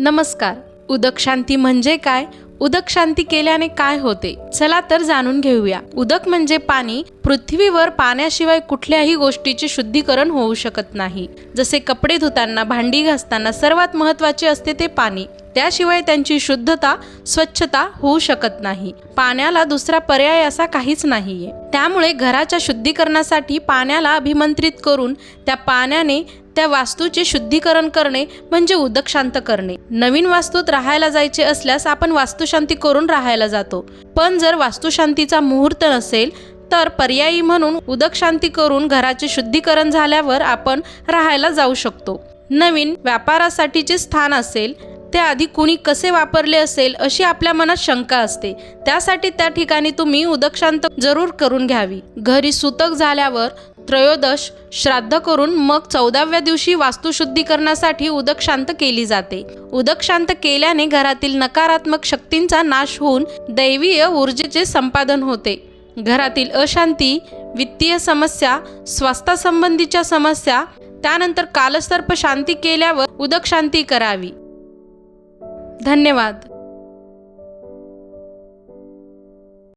नमस्कार. उदक शांती म्हणजे काय? उदक शांती केल्याने काय होते? चला तर जाणून घेऊया. उदक म्हणजे पाणी. पृथ्वीवर पाण्याशिवाय कुठल्याही गोष्टीचे शुद्धीकरण होऊ शकत नाही. जसे कपडे धुताना भांडी घासताना सर्वात महत्त्वाचे असते ते पाणी. त्याशिवाय त्यांची शुद्धता स्वच्छता होऊ शकत नाही. पाण्याला दुसरा पर्याय असा काहीच नाहीये. त्यामुळे घराच्या शुद्धीकरणासाठी पाण्याला अभिमंत्रित करून त्या पाण्याने त्या वास्तूचे शुद्धीकरण करणे म्हणजे उदक शांत करणे. नवीन वास्तूत राहायला जायचे असल्यास आपण वास्तू वास्तुशांती करून राहायला जातो. पण जर वास्तुशांतीचा मुहूर्त नसेल तर पर्यायी म्हणून उदक शांती करून घराचे शुद्धीकरण झाल्यावर आपण राहायला जाऊ शकतो. नवीन व्यापारासाठीचे स्थान असेल ते आधी कुणी कसे वापरले असेल अशी आपल्या मनात शंका असते. त्यासाठी त्या ठिकाणी तुम्ही उदकशांत जरूर करून घ्यावी. घरी सुतक झाल्यावर त्रयोदश श्राद्ध करून मग चौदाव्या दिवशी वास्तुशुद्धीकरणासाठी उदक शांत केली जाते. उदक शांत केल्याने घरातील नकारात्मक शक्तींचा नाश होऊन दैवीय ऊर्जेचे संपादन होते. घरातील अशांती वित्तीय समस्या स्वास्थ्यासंबंधीच्या समस्या त्यानंतर कालसर्प शांती केल्यावर उदक शांती करावी. धन्यवाद.